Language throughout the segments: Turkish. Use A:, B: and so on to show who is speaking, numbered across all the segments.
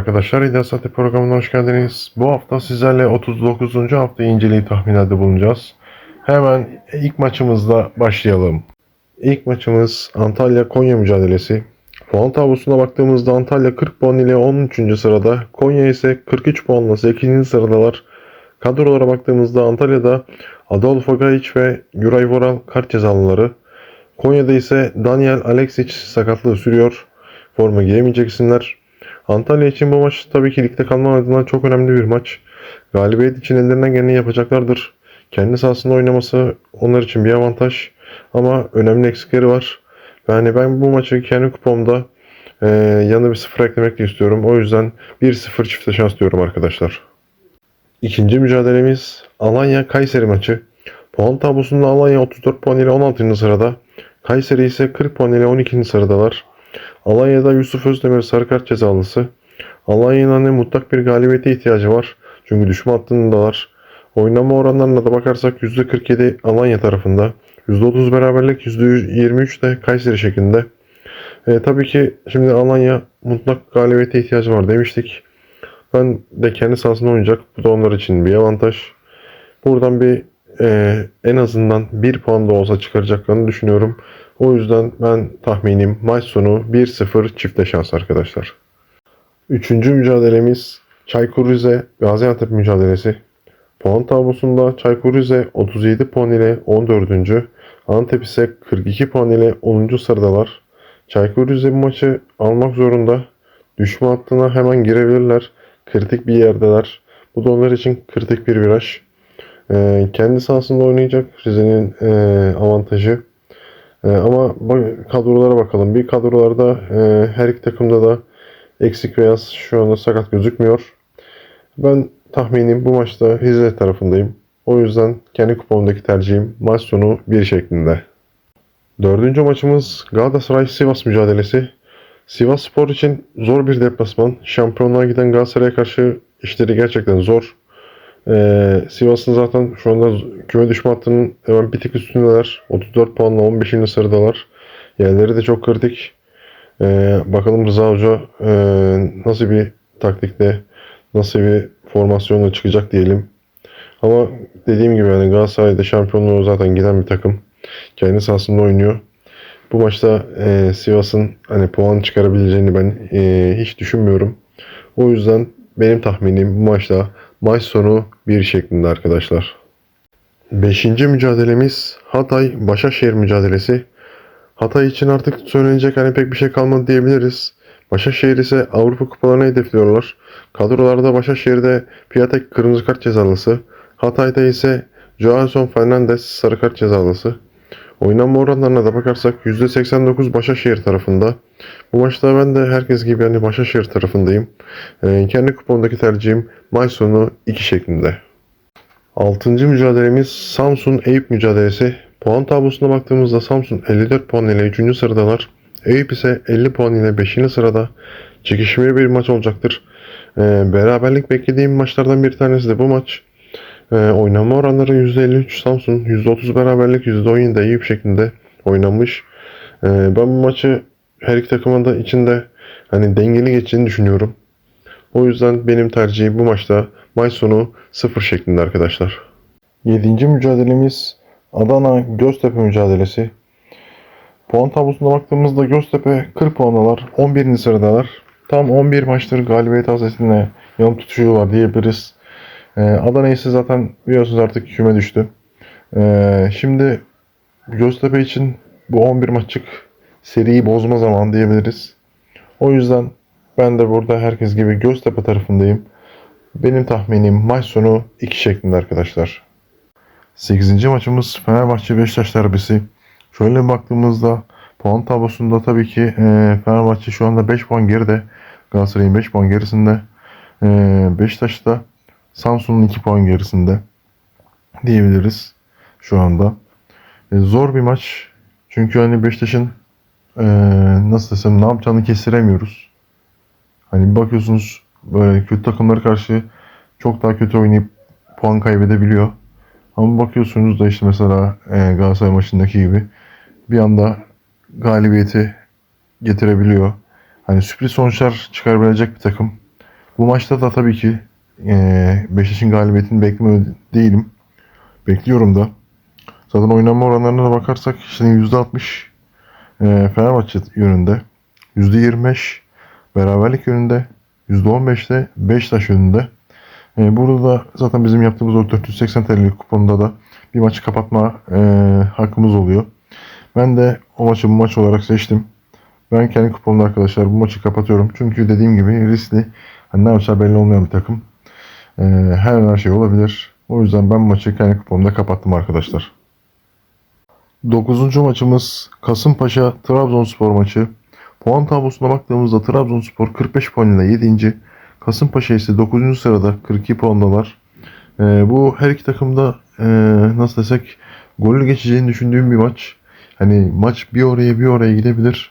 A: arkadaşlar. İddia Saati programına hoş geldiniz. Bu hafta sizlerle 39. hafta inceliği tahminlerde bulunacağız. Hemen ilk maçımızla başlayalım. İlk maçımız Antalya-Konya mücadelesi. Puan tablosuna baktığımızda Antalya 40 puan ile 13. sırada, Konya ise 43 puanla 8. sıradalar. Kadrolara baktığımızda Antalya'da Adolfo Gajic ve Yuray Voral kart cezalıları. Konya'da ise Daniel Alexic sakatlığı sürüyor. Forma giyemeyecek isimler. Antalya için bu maç tabii ki ligde kalma adına çok önemli bir maç. Galibiyet için ellerinden geleni yapacaklardır. Kendi sahasında oynaması onlar için bir avantaj. Ama önemli eksikleri var. Yani ben bu maçı kendi kupamda e, yanına bir sıfır eklemek de istiyorum. O yüzden 1-0 çifte şans diyorum arkadaşlar. İkinci mücadelemiz Alanya Kayseri maçı. Puan tablosunda Alanya 34 puan ile 16. sırada. Kayseri ise 40 puan ile 12. sıradalar. Alanya'da Yusuf Özdemir sarı kart cezalısı. Alanya'nın mutlak bir galibiyete ihtiyacı var. Çünkü düşme hattındalar. Oynama oranlarına da bakarsak %47 Alanya tarafında. %30 beraberlik, %23 de Kayseri şeklinde. E, tabii ki şimdi Alanya mutlak galibiyete ihtiyacı var demiştik. Ben de kendi sahasında oynayacak. Bu da onlar için bir avantaj. Buradan bir e, en azından bir puan da olsa çıkaracaklarını düşünüyorum. O yüzden ben tahminim maç sonu 1-0 çifte şans arkadaşlar. Üçüncü mücadelemiz Çaykur Rize Gaziantep mücadelesi. Puan tablosunda Çaykur Rize 37 puan ile 14. Antep ise 42 puan ile 10. sıradalar. Çaykur Rize bu maçı almak zorunda. Düşme hattına hemen girebilirler. Kritik bir yerdeler. Bu da onlar için kritik bir viraj. Ee, kendi sahasında oynayacak Rize'nin e, avantajı. Ee, ama kadrolara bakalım. Bir kadrolarda e, her iki takımda da eksik veya şu anda sakat gözükmüyor. Ben tahminim bu maçta Rize tarafındayım. O yüzden kendi kupamdaki tercihim maç sonu 1 şeklinde. Dördüncü maçımız Galatasaray-Sivas mücadelesi. Sivas Spor için zor bir deplasman. Şampiyonluğa giden Galatasaray'a karşı işleri gerçekten zor. Ee, Sivas'ın zaten şu anda küme düşme hattının hemen bir tık üstündeler. 34 puanla 15. sıradalar. Yerleri de çok kritik. Ee, bakalım Rıza Hoca e, nasıl bir taktikle, nasıl bir formasyonla çıkacak diyelim. Ama dediğim gibi yani Galatasaray'da şampiyonluğu zaten giden bir takım. Kendi sahasında oynuyor. Bu maçta e, Sivas'ın hani puan çıkarabileceğini ben e, hiç düşünmüyorum. O yüzden benim tahminim bu maçta maç sonu bir şeklinde arkadaşlar. Beşinci mücadelemiz Hatay Başakşehir mücadelesi. Hatay için artık söylenecek hani pek bir şey kalmadı diyebiliriz. Başakşehir ise Avrupa kupalarını hedefliyorlar. Kadrolarda Başakşehir'de Piatek kırmızı kart cezalısı. Hatay'da ise Joaquin Fernandez sarı kart cezalısı. Oynanma oranlarına da bakarsak %89 Başakşehir tarafında. Bu maçta ben de herkes gibi yani Başakşehir tarafındayım. Ee, kendi kupondaki tercihim maç sonu 2 şeklinde. Altıncı mücadelemiz Samsun Eyüp mücadelesi. Puan tablosuna baktığımızda Samsun 54 puan ile 3. sıradalar. Eyüp ise 50 puan ile 5. sırada. Çekişmeli bir maç olacaktır. Ee, beraberlik beklediğim maçlardan bir tanesi de bu maç. Ee, oynama oranları %53 Samsun, %30 beraberlik, %17 de Eyüp şeklinde oynanmış. Ee, ben bu maçı her iki takımın da içinde hani dengeli geçeceğini düşünüyorum. O yüzden benim tercihim bu maçta maç sonu 0 şeklinde arkadaşlar. Yedinci mücadelemiz Adana Göztepe mücadelesi. Puan tablosuna baktığımızda Göztepe 40 puandalar. 11. sıradalar. Tam 11 maçtır galibiyet hasretine yanıp tutuşuyorlar diyebiliriz. Ee, Adana ise zaten biliyorsunuz artık küme düştü. Ee, şimdi Göztepe için bu 11 maçlık seriyi bozma zamanı diyebiliriz. O yüzden ben de burada herkes gibi Göztepe tarafındayım. Benim tahminim maç sonu 2 şeklinde arkadaşlar. 8. maçımız Fenerbahçe Beşiktaş derbisi. Şöyle baktığımızda puan tablosunda tabii ki e, Fenerbahçe şu anda 5 puan geride. Galatasaray'ın 5 puan gerisinde. E, Samsun'un 2 puan gerisinde diyebiliriz şu anda. E, zor bir maç. Çünkü hani Beşiktaş'ın e, nasıl desem ne yapacağını kestiremiyoruz. Hani bakıyorsunuz böyle kötü takımlara karşı çok daha kötü oynayıp puan kaybedebiliyor. Ama bakıyorsunuz da işte mesela e, Galatasaray maçındaki gibi bir anda galibiyeti getirebiliyor. Hani sürpriz sonuçlar çıkarabilecek bir takım. Bu maçta da tabii ki eee Beşiktaş'ın galibiyetini beklemiyor değilim. Bekliyorum da. Zaten oynanma oranlarına da bakarsak şimdi %60 eee Fenerbahçe yönünde. %25 beraberlik yönünde. %15 de Beşiktaş yönünde. Eee, burada da zaten bizim yaptığımız o 480 TL'lik kuponda da bir maçı kapatma eee, hakkımız oluyor. Ben de o maçı bu maç olarak seçtim. Ben kendi kuponumda arkadaşlar bu maçı kapatıyorum. Çünkü dediğim gibi riskli. Hani ne yapacağı belli olmayan bir takım. Ee, her an her şey olabilir. O yüzden ben maçı kendi kuponumda kapattım arkadaşlar. 9. maçımız Kasımpaşa Trabzonspor maçı. Puan tablosuna baktığımızda Trabzonspor 45 puan ile 7. Kasımpaşa ise 9. sırada 42 puandalar. Ee, bu her iki takımda ee, nasıl desek gollü geçeceğini düşündüğüm bir maç. Hani maç bir oraya bir oraya gidebilir.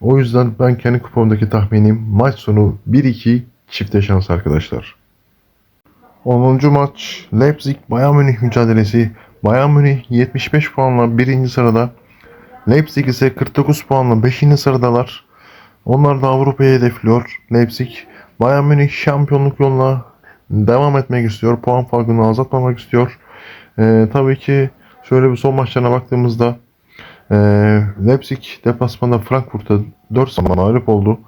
A: O yüzden ben kendi kupondaki tahminim maç sonu 1-2 çifte şans arkadaşlar. 10. maç Leipzig Bayern Münih mücadelesi. Bayern Münih 75 puanla 1. sırada. Leipzig ise 49 puanla 5. sıradalar. Onlar da Avrupa'yı hedefliyor. Leipzig Bayern Münih şampiyonluk yoluna devam etmek istiyor. Puan farkını azaltmamak istiyor. Ee, tabii ki şöyle bir son maçlarına baktığımızda ee, Leipzig deplasmanda Frankfurt'a 4-0 mağlup oldu.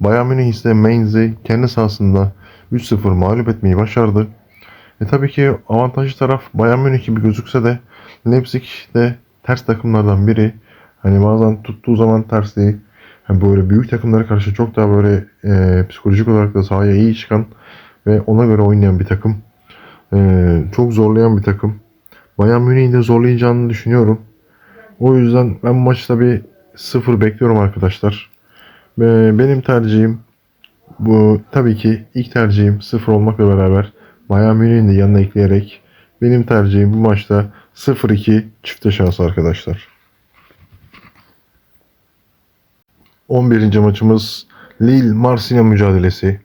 A: Bayern Münih ise Mainz'i kendi sahasında 3-0 mağlup etmeyi başardı. E tabii ki avantajlı taraf Bayern Münih gibi gözükse de Leipzig de ters takımlardan biri. Hani bazen tuttuğu zaman tersliği hani böyle büyük takımlara karşı çok daha böyle e, psikolojik olarak da sahaya iyi çıkan ve ona göre oynayan bir takım. E, çok zorlayan bir takım. Bayern Münih'in de zorlayacağını düşünüyorum. O yüzden ben maçta bir sıfır bekliyorum arkadaşlar. Ve benim tercihim bu tabii ki ilk tercihim sıfır olmakla beraber Münih'in de yanına ekleyerek benim tercihim bu maçta 0-2 çifte şans arkadaşlar. 11. maçımız Lille Marsilya mücadelesi.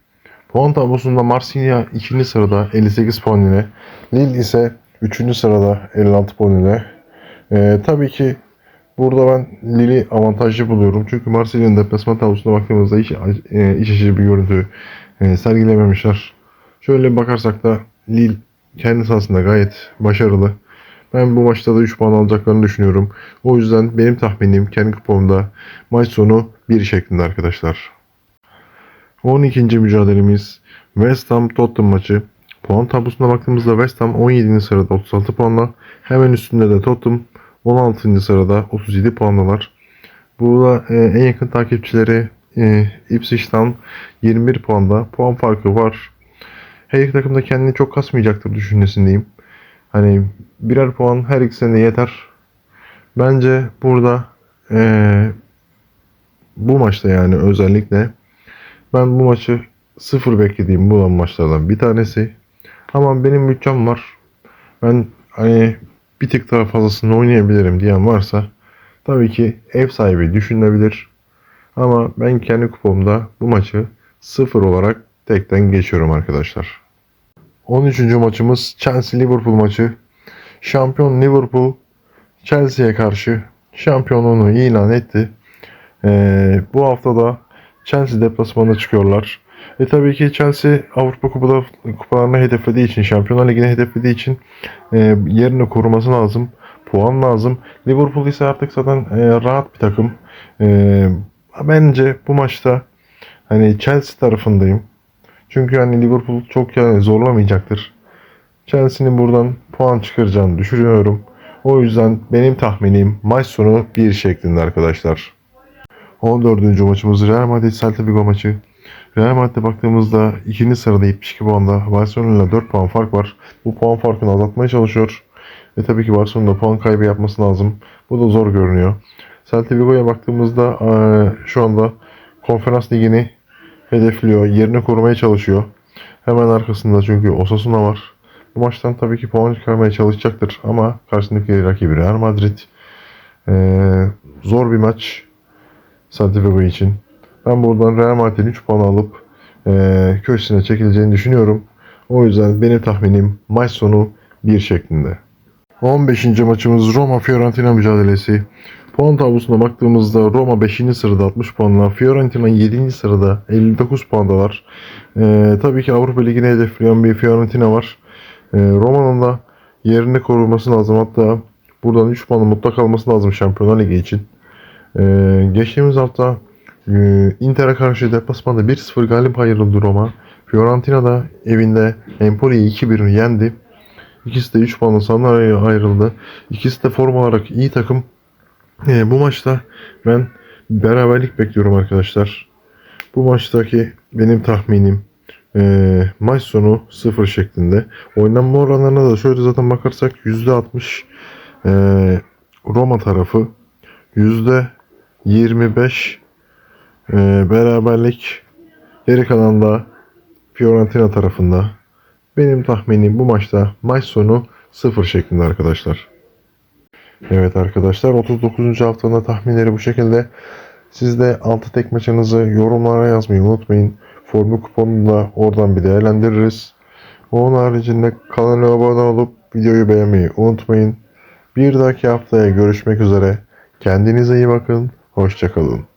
A: Puan tablosunda Marsilya 2. sırada 58 puan ile Lille ise 3. sırada 56 puan ile ee, tabii ki burada ben Lille'i avantajlı buluyorum. Çünkü Marsilya'nın deplasman tablosuna baktığımızda hiç, e, iç açıcı bir görüntü e, sergilememişler. Şöyle bakarsak da Lille kendi sahasında gayet başarılı. Ben bu maçta da 3 puan alacaklarını düşünüyorum. O yüzden benim tahminim kendi kuponumda maç sonu 1 şeklinde arkadaşlar. 12. mücadelemiz West Ham Tottenham maçı. Puan tablosuna baktığımızda West Ham 17. sırada 36 puanla. Hemen üstünde de Tottenham 16. sırada 37 puandalar. Burada e, en yakın takipçileri e, Ipswich'tan 21 puanda. Puan farkı var. Her iki takım da kendini çok kasmayacaktır düşüncesindeyim. Hani birer puan her ikisine de yeter. Bence burada e, bu maçta yani özellikle ben bu maçı sıfır beklediğim bu maçlardan bir tanesi. Ama benim bütçem var. Ben hani bir tık daha fazlasını oynayabilirim diyen varsa tabii ki ev sahibi düşünebilir. Ama ben kendi kupomda bu maçı sıfır olarak tekten geçiyorum arkadaşlar. 13. maçımız Chelsea-Liverpool maçı. Şampiyon Liverpool Chelsea'ye karşı şampiyonluğunu ilan etti. Ee, bu hafta da Chelsea deplasmanına çıkıyorlar. E tabii ki Chelsea Avrupa Kupada, kupalarını hedeflediği için, Şampiyonlar Ligi'ni hedeflediği için e, yerini koruması lazım. Puan lazım. Liverpool ise artık zaten e, rahat bir takım. E, bence bu maçta hani Chelsea tarafındayım. Çünkü hani Liverpool çok yani zorlamayacaktır. Chelsea'nin buradan puan çıkaracağını düşünüyorum. O yüzden benim tahminim maç sonu 1 şeklinde arkadaşlar. 14. maçımız Real Madrid Celta maçı. Real Madrid'e baktığımızda ikinci sırada 72 puanda. Barcelona ile 4 puan fark var. Bu puan farkını azaltmaya çalışıyor. Ve tabii ki Barcelona'da puan kaybı yapması lazım. Bu da zor görünüyor. Celta baktığımızda şu anda konferans ligini hedefliyor. Yerini korumaya çalışıyor. Hemen arkasında çünkü Osasuna var. Bu maçtan tabii ki puan çıkarmaya çalışacaktır. Ama karşısındaki rakibi Real Madrid. Eee, zor bir maç. Celta Vigo için. Ben buradan Real Madrid'in 3 puan alıp eee köşesine çekileceğini düşünüyorum. O yüzden benim tahminim maç sonu 1 şeklinde. 15. maçımız Roma Fiorentina mücadelesi. Puan tablosuna baktığımızda Roma 5. sırada 60 puanla, Fiorentina 7. sırada 59 puandalar. Ee, tabii ki Avrupa Ligi'ne hedefleyen bir Fiorentina var. Ee, Roma'nın da yerini koruması lazım. Hatta buradan 3 puanı mutlak alması lazım Şampiyonlar Ligi için. Ee, geçtiğimiz hafta e, Inter'e karşı deplasmanda 1-0 galip ayrıldı Roma. Fiorentina da evinde Empoli'yi 2-1 yendi. İkisi de 3 puanla sana ayrıldı. İkisi de form olarak iyi takım. Ee, bu maçta ben beraberlik bekliyorum arkadaşlar. Bu maçtaki benim tahminim ee, maç sonu 0 şeklinde. Oynanma oranlarına da şöyle zaten bakarsak %60 ee, Roma tarafı %25 ee, beraberlik geri kalan da Fiorentina tarafında. Benim tahminim bu maçta maç sonu 0 şeklinde arkadaşlar. Evet arkadaşlar 39. haftanın tahminleri bu şekilde. Siz de 6 tek maçınızı yorumlara yazmayı unutmayın. Formül kuponunu da oradan bir değerlendiririz. Onun haricinde kanala abone olup videoyu beğenmeyi unutmayın. Bir dahaki haftaya görüşmek üzere. Kendinize iyi bakın. Hoşçakalın.